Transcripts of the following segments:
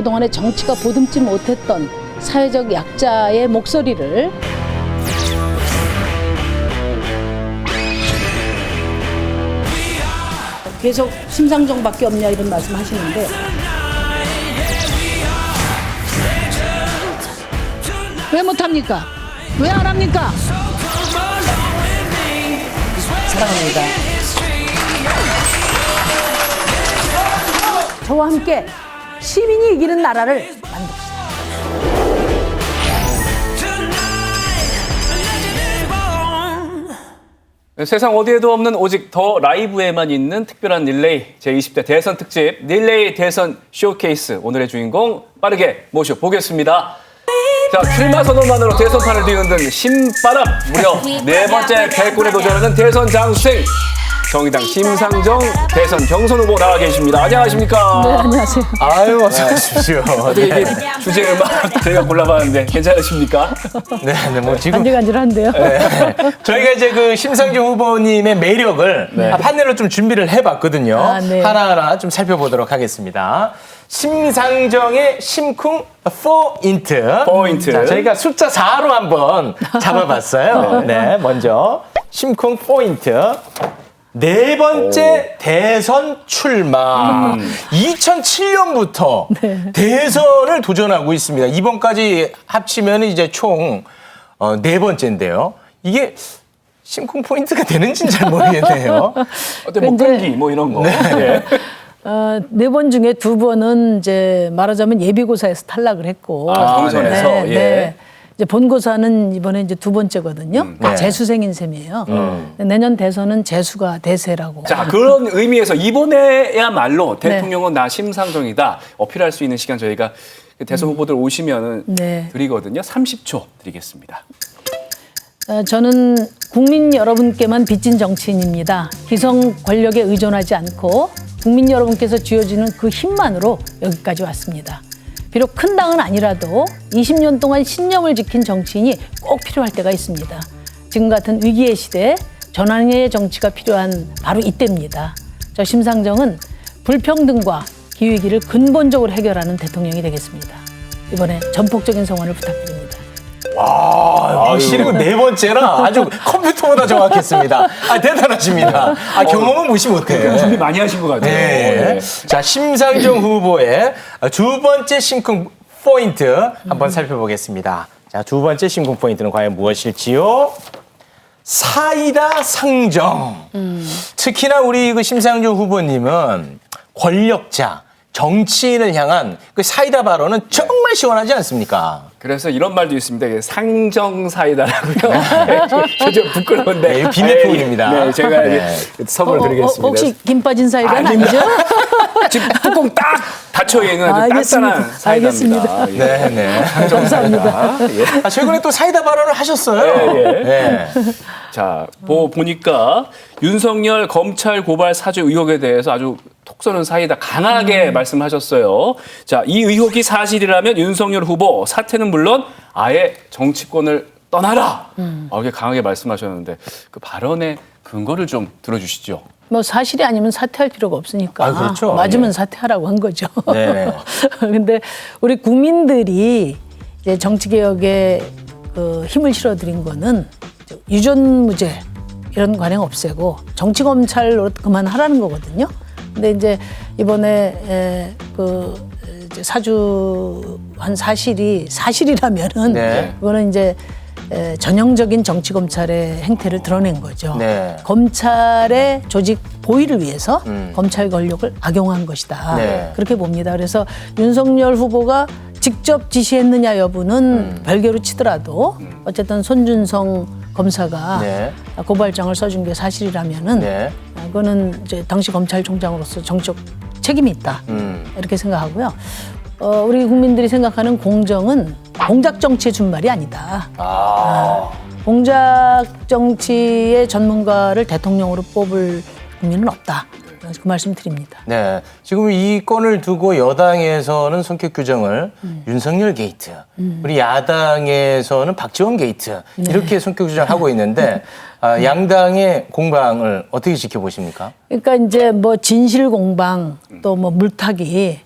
그동안에 정치가 보듬지 못했던 사회적 약자의 목소리를 계속 심상정밖에 없냐 이런 말씀 하시는데 왜 못합니까? 왜 안 합니까? 사랑합니다. 저와 함께 시민이 이기는 나라를 만듭시다. 네, 세상 어디에도 없는 오직 더 라이브에만 있는 특별한 릴레이 제20대 대선 특집 릴레이 대선 쇼케이스 오늘의 주인공 빠르게 모셔보겠습니다. 자, 출마 선언만으로 대선판을 뒤흔든 신바람 무려 네 번째 대권에 도전하는 대선 장수생 정의당 심상정 대선 경선 후보 나와 계십니다. 안녕하십니까? 네, 안녕하세요. 아유, 어서 오십시오. 어떻게 이게 주제 음악 저희가 골라봤는데 괜찮으십니까? 네, 네, 뭐 지금 간질간질한데요. 네. 저희가 이제 그 심상정 후보님의 매력을 아, 판넬로 좀 준비를 해봤거든요. 아, 네. 하나하나 좀 살펴보도록 하겠습니다. 심상정의 심쿵 포인트. 포인트. 자, 저희가 숫자 4로 한번 잡아봤어요. 네, 먼저 심쿵 포인트. 네 번째 대선 출마. 2007년부터 대선을 도전하고 있습니다. 이번까지 합치면 이제 총 어, 네 번째인데요. 이게 심쿵 포인트가 되는지는 잘 모르겠네요. 어때 뭐 근데- 끈기 뭐 이런 거. 네. 어, 네 번 중에 두 번은 이제 말하자면 예비고사에서 탈락을 했고. 아, 경선에서? 네, 예. 네. 이제 본고사는 이번에 이제 두 번째거든요. 네. 재수생인 셈이에요. 내년 대선은 재수가 대세라고. 자 그런 의미에서 이번에야말로 대통령은 나 심상정이다 어필할 수 있는 시간 저희가 그 대선 후보들 오시면 네. 드리거든요. 30초 드리겠습니다. 어, 저는 국민 여러분께만 빚진 정치인입니다. 기성 권력에 의존하지 않고 국민 여러분께서 쥐어주는 그 힘만으로 여기까지 왔습니다. 비록 큰 당은 아니라도 20년 동안 신념을 지킨 정치인이 꼭 필요할 때가 있습니다. 지금 같은 위기의 시대에 전환의 정치가 필요한 바로 이때입니다. 저 심상정은 불평등과 기후위기를 근본적으로 해결하는 대통령이 되겠습니다. 이번에 전폭적인 성원을 부탁드립니다. 아, 확실히 네 번째라 아주 컴퓨터보다 정확했습니다. 아, 대단하십니다. 아, 경험은 무시 못해요. 준비 많이 하신 것 같아요. 네. 자, 심상정 후보의 두 번째 심쿵 포인트 한번 살펴보겠습니다. 자, 두 번째 심쿵 포인트는 과연 무엇일지요? 사이다 상정. 특히나 우리 그 심상정 후보님은 권력자, 정치인을 향한 그 사이다 발언은 정말 시원하지 않습니까? 그래서 이런 말도 있습니다. 상정사이다라고요. 저좀 부끄러운데. 네, 비밀 아, 예, 표현입니다. 네, 제가 네. 선물 어, 어, 드리겠습니다. 혹시 김 빠진 아닙니다. 아니죠? 지금 뚜껑 딱 닫혀 있는 아주 알겠습니다. 단단한 사이다입니다. 예. 네, 네. 감사합니다. 예. 아, 최근에 또 사이다 발언을 하셨어요. 예, 예. 네. 자, 보, 보니까 윤석열 검찰 고발 사주 의혹에 대해서 아주 톡 쏘는 사이다 강하게 말씀하셨어요. 자, 이 의혹이 사실이라면 윤석열 후보 사퇴는 물론 아예 정치권을 떠나라. 아, 이렇게 강하게 말씀하셨는데 그 발언의 근거를 좀 들어주시죠. 뭐 사실이 아니면 사퇴할 필요가 없으니까 아, 그렇죠. 맞으면 네. 사퇴하라고 한 거죠. 네. 근데 우리 국민들이 이제 정치 개혁에 그 힘을 실어드린 거는 유전 무죄 이런 관행 없애고 정치 검찰로 그만하라는 거거든요. 근데 이제 이번에 에, 그 사주한 사실이 사실이라면은 네. 그거는 이제 에, 전형적인 정치 검찰의 행태를 드러낸 거죠. 네. 검찰의 조직 보위를 위해서 검찰 권력을 악용한 것이다. 음. 네. 그렇게 봅니다. 그래서 윤석열 후보가 직접 지시했느냐 여부는 음. 별개로 치더라도 어쨌든 손준성 검사가 네. 고발장을 써준 게 사실이라면은 네. 아, 그거는 이제 당시 검찰총장으로서 정치적 책임이 있다 음. 이렇게 생각하고요. 어, 우리 국민들이 생각하는 공정은 공작 정치의 준말이 아니다. 아. 공작 정치의 전문가를 대통령으로 뽑을 국민은 없다. 그 말씀 드립니다. 네. 지금 이 건을 두고 여당에서는 성격 규정을 윤석열 게이트, 우리 야당에서는 박지원 게이트 이렇게 성격 규정을 하고 있는데 아, 양당의 공방을 어떻게 지켜보십니까? 그러니까 이제 뭐 진실 공방 또 뭐 물타기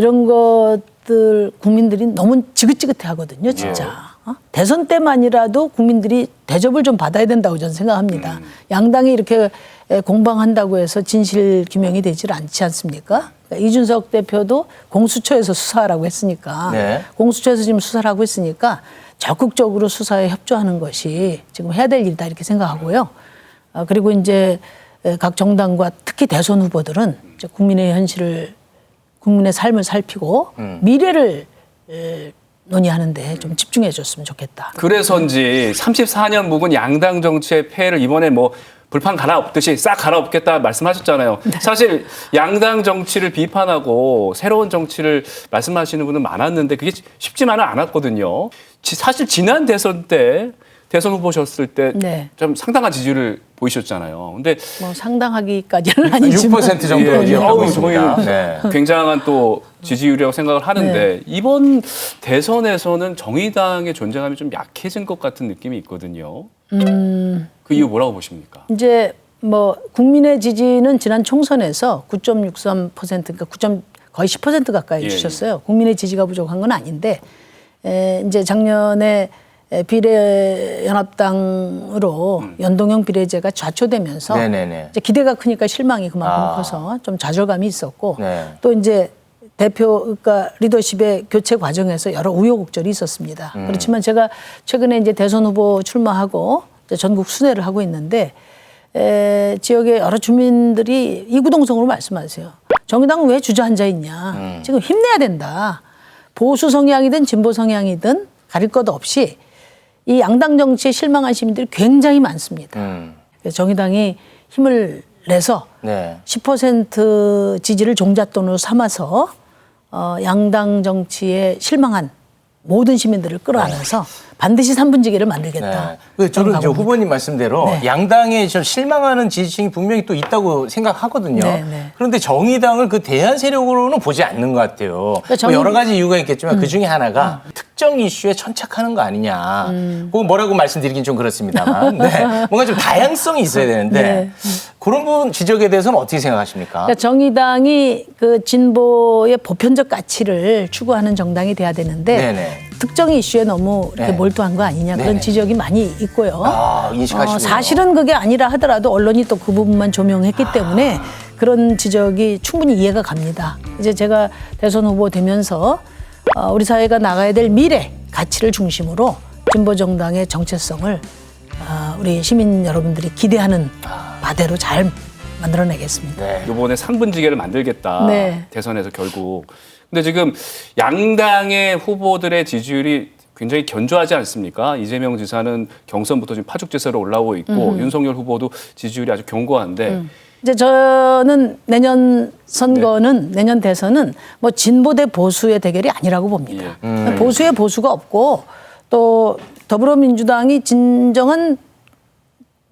이런 것들 국민들이 너무 지긋지긋해 하거든요, 진짜. 어? 대선 때만이라도 국민들이 대접을 좀 받아야 된다고 저는 생각합니다. 양당이 이렇게 에, 공방한다고 해서 진실 규명이 되질 않지 않습니까? 그러니까 이준석 대표도 공수처에서 수사하라고 했으니까 네. 공수처에서 지금 수사를 하고 있으니까 적극적으로 수사에 협조하는 것이 지금 해야 될 일이다 이렇게 생각하고요. 아, 그리고 이제 에, 각 정당과 특히 대선 후보들은 이제 국민의 현실을 국민의 삶을 살피고 미래를 에, 논의하는데 좀 집중해 줬으면 좋겠다. 그래서인지 34년 묵은 양당 정치의 폐해를 이번에 뭐 불판 갈아엎듯이 싹 갈아엎겠다 말씀하셨잖아요. 사실 양당 정치를 비판하고 새로운 정치를 말씀하시는 분은 많았는데 그게 쉽지만은 않았거든요. 지- 사실 지난 대선 때 대선 후보셨을 때좀 네. 상당한 지지율을 보이셨잖아요. 근데 뭐 상당하기까지는 아니지만 6% 정도 예, 예. 어우, 있습니다. 저희 네. 굉장한 또 지지율이라고 생각을 하는데 네. 이번 대선에서는 정의당의 존재감이 좀 약해진 것 같은 느낌이 있거든요. 음. 그 이유 뭐라고 보십니까? 이제 뭐 국민의 지지는 지난 총선에서 9.63% 그러니까 9. 거의 10% 가까이 예, 주셨어요. 국민의 지지가 부족한 건 아닌데 에, 이제 작년에 에, 비례연합당으로 연동형 비례제가 좌초되면서 음. 네네네. 이제 기대가 크니까 실망이 그만큼 아. 커서 좀 좌절감이 있었고 네. 또 이제 대표 그러니까 리더십의 교체 과정에서 여러 우여곡절이 있었습니다. 음. 그렇지만 제가 최근에 이제 대선 후보 출마하고 이제 전국 순회를 하고 있는데 에, 지역의 여러 주민들이 이구동성으로 말씀하세요. 정의당은 왜 주저앉아 있냐. 음. 지금 힘내야 된다. 보수 성향이든 진보 성향이든 가릴 것 없이 이 양당 정치에 실망한 시민들이 굉장히 많습니다. 음. 정의당이 힘을 내서 네. 10% 지지를 종잣돈으로 삼아서 어, 양당 정치에 실망한 모든 시민들을 끌어안아서 반드시 삼분지기를 만들겠다. 네. 그 저는 이제. 후보님 말씀대로 네. 양당에 좀 실망하는 지지층이 분명히 또 있다고 생각하거든요. 네, 네. 그런데 정의당을 그 대안 세력으로는 보지 않는 것 같아요. 그러니까 정의- 음. 뭐 여러 가지 이유가 있겠지만 그 중에 하나가 특정 이슈에 천착하는 거 아니냐. 음. 그거 뭐라고 말씀드리긴 좀 그렇습니다만, 네. 뭔가 좀 다양성이 있어야 되는데 네. 그런 부분 지적에 대해서는 어떻게 생각하십니까? 그러니까 정의당이 그 진보의 보편적 가치를 추구하는 정당이 돼야 되는데 네네. 특정 이슈에 너무 이렇게 네. 몰두한 거 아니냐 그런 네네. 지적이 많이 있고요. 아. 어, 사실은 그게 아니라 하더라도 언론이 또 그 부분만 조명했기 때문에 그런 지적이 충분히 이해가 갑니다. 이제 제가 대선 후보 되면서 어, 우리 사회가 나가야 될 미래 가치를 중심으로 진보 정당의 정체성을 어, 우리 시민 여러분들이 기대하는 바대로 잘 만들어내겠습니다. 네. 이번에 상분지계를 만들겠다. 네. 대선에서 결국. 근데 지금 양당의 후보들의 지지율이 굉장히 견조하지 않습니까? 이재명 지사는 경선부터 지금 파죽지세로 올라오고 있고 윤석열 후보도 지지율이 아주 견고한데 이제 저는 내년 선거는 내년 대선은 뭐 진보 대 보수의 대결이 아니라고 봅니다. 보수의 보수가 없고 또 더불어민주당이 진정한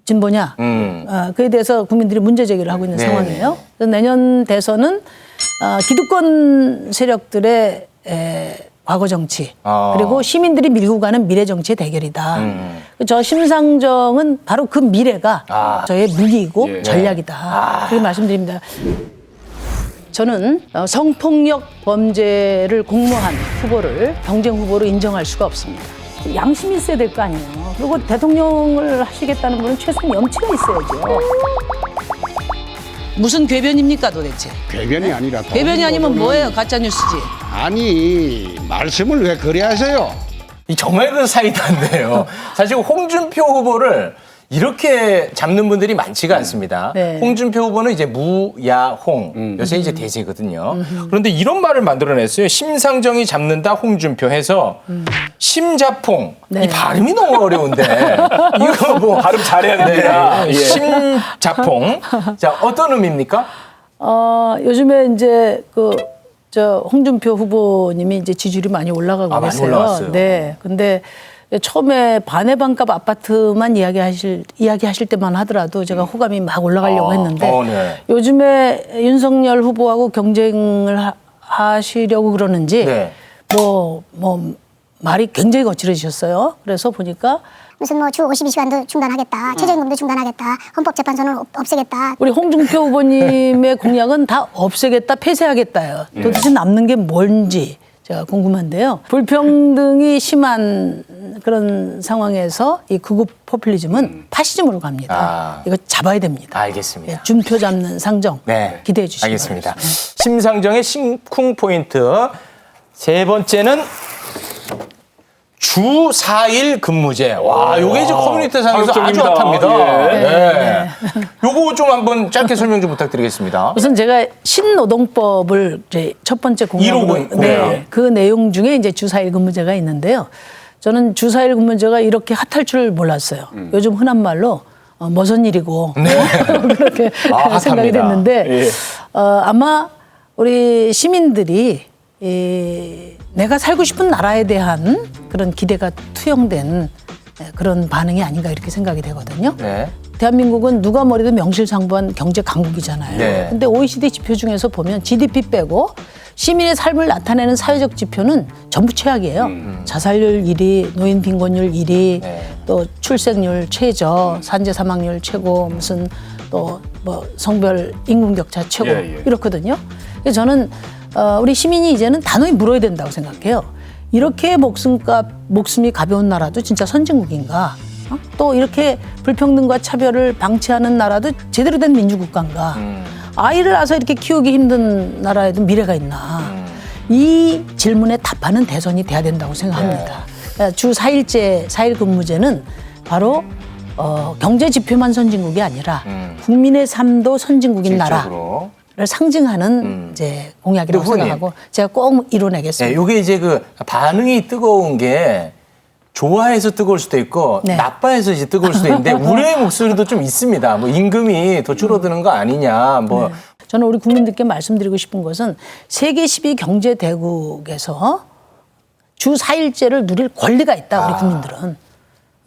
진보냐 음. 어, 그에 대해서 국민들이 문제 제기를 하고 있는 네. 상황이에요. 그래서 내년 대선은 어, 기득권 세력들의 에, 과거 정치 아. 그리고 시민들이 밀고 가는 미래 정치의 대결이다. 저 심상정은 바로 그 미래가 아. 저의 무기이고 예. 전략이다. 그렇게 말씀드립니다. 저는 어, 성폭력 범죄를 공모한 후보를 경쟁 후보로 인정할 수가 없습니다. 양심이 있어야 될 거 아니에요. 그리고 대통령을 하시겠다는 분은 최소한 염치가 있어야죠. 무슨 궤변입니까 도대체? 궤변이 아니라 궤변이 아니면 뭐예요? 가짜 뉴스지. 아니 말씀을 왜 그래 하세요? 이 정말 그 사이다인데요. 사실 홍준표 후보를 이렇게 잡는 분들이 많지가 않습니다. 네. 홍준표 후보는 이제 무야홍 요새 이제 대세거든요. 그런데 이런 말을 만들어냈어요. 심상정이 잡는다 홍준표 해서 심자퐁 네. 이 발음이 너무 어려운데 이거 뭐 발음 잘해야 됩니다. 네. 예. 심자퐁 자 어떤 의미입니까? 어, 요즘에 이제 그, 저, 홍준표 후보님이 이제 지지율이 많이 올라가고 아, 많이 계세요. 올라왔어요. 네. 근데 처음에 반의 반값 아파트만 이야기하실, 이야기하실 때만 하더라도 제가 호감이 막 올라가려고 아, 했는데 어, 네. 요즘에 윤석열 후보하고 경쟁을 하, 하시려고 그러는지 네. 뭐, 뭐, 말이 굉장히 거칠어지셨어요. 그래서 보니까 무슨 뭐 주 52시간도 중단하겠다, 최저임금도 중단하겠다, 헌법재판소는 없- 없애겠다. 우리 홍준표 후보님의 공약은 다 없애겠다, 폐쇄하겠다요. 도대체 남는 게 뭔지 제가 궁금한데요. 불평등이 심한 그런 상황에서 이 극우 포퓰리즘은 파시즘으로 갑니다. 아. 이거 잡아야 됩니다. 알겠습니다. 예, 준표 잡는 상정 네. 기대해 주시기 알겠습니다. 바랍니다. 심상정의 심쿵 포인트. 세 번째는 주 4일 근무제. 와, 요게 이제 커뮤니티 상에서 아주 파격적입니다. 핫합니다. 예. 네. 요거 좀 한번 짧게 설명 좀 부탁드리겠습니다. 우선 제가 신노동법을 이제 첫 번째 공약으로 150. 네, 네. 그 내용 중에 이제 주사일 근무제가 있는데요. 저는 주사일 근무제가 이렇게 핫할 줄 몰랐어요. 음. 요즘 흔한 말로 어, 머선 일이고 그렇게 네. 아, 생각이 핫합니다. 됐는데 예. 어, 아마 우리 시민들이 이, 내가 살고 싶은 나라에 대한 그런 기대가 투영된 예, 그런 반응이 아닌가 이렇게 생각이 되거든요. 네. 대한민국은 누가 뭐래도 명실상부한 경제 강국이잖아요. 네. 근데 OECD 지표 중에서 보면 GDP 빼고 시민의 삶을 나타내는 사회적 지표는 전부 최악이에요. 자살률 1위, 노인 빈곤율 1위, 음. 네. 또 출생률 최저, 산재 사망률 최고, 무슨 또 뭐 성별 임금 격차 최고 예, 예. 이렇거든요. 그래서 저는 어, 우리 시민이 이제는 단호히 물어야 된다고 생각해요. 이렇게 목숨값 목숨이 가벼운 나라도 진짜 선진국인가? 어? 또 이렇게 불평등과 차별을 방치하는 나라도 제대로 된 민주국가인가? 아이를 낳아서 이렇게 키우기 힘든 나라에도 미래가 있나? 이 질문에 답하는 대선이 돼야 된다고 생각합니다. 네. 주 4일제, 4일 근무제는 바로 어, 경제 지표만 선진국이 아니라 국민의 삶도 선진국인 실적으로. 상징하는 이제 공약이라고 근데 후보님. 생각하고 제가 꼭 이뤄내겠습니다. 네, 요게 이제 그 반응이 뜨거운 게 좋아해서 뜨거울 수도 있고 네. 나빠해서 이제 뜨거울 수도 있는데 우려의 목소리도 좀 있습니다. 뭐 임금이 더 줄어드는 거 아니냐. 뭐 저는 우리 국민들께 말씀드리고 싶은 것은 세계 10위 경제 대국에서 주 4일제를 누릴 권리가 있다, 아. 우리 국민들은.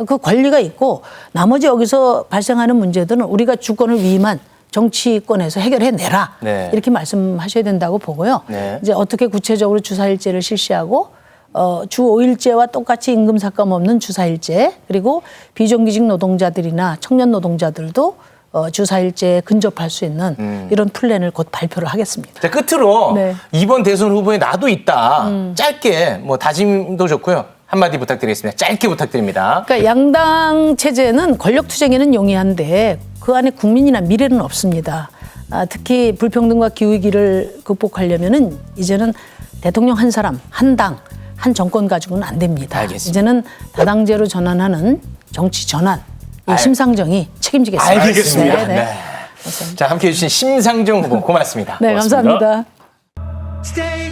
그 권리가 있고 나머지 여기서 발생하는 문제들은 우리가 주권을 위임한 정치권에서 해결해 내라. 네. 이렇게 말씀하셔야 된다고 보고요. 네. 이제 어떻게 구체적으로 주 4일제를 실시하고 어, 주 5일제와 똑같이 임금 삭감 없는 주 4일제 그리고 비정규직 노동자들이나 청년 노동자들도 어, 주 4일제에 근접할 수 있는 음. 이런 플랜을 곧 발표를 하겠습니다. 자, 끝으로 네. 이번 대선 후보에 나도 있다. 짧게 뭐 다짐도 좋고요. 한마디 부탁드리겠습니다. 짧게 부탁드립니다. 그러니까 양당 체제는 권력 투쟁에는 용이한데 그 안에 국민이나 미래는 없습니다. 아, 특히 불평등과 기후위기를 극복하려면은 이제는 대통령 한 사람, 한 당, 한 정권 가지고는 안 됩니다. 알겠습니다. 이제는 다당제로 전환하는 정치 전환, 이 알- 심상정이 책임지겠습니다. 알겠습니다. 네, 네. 네. 자, 함께 해주신 심상정 후보 고맙습니다. 네, 고맙습니다. 감사합니다. Stay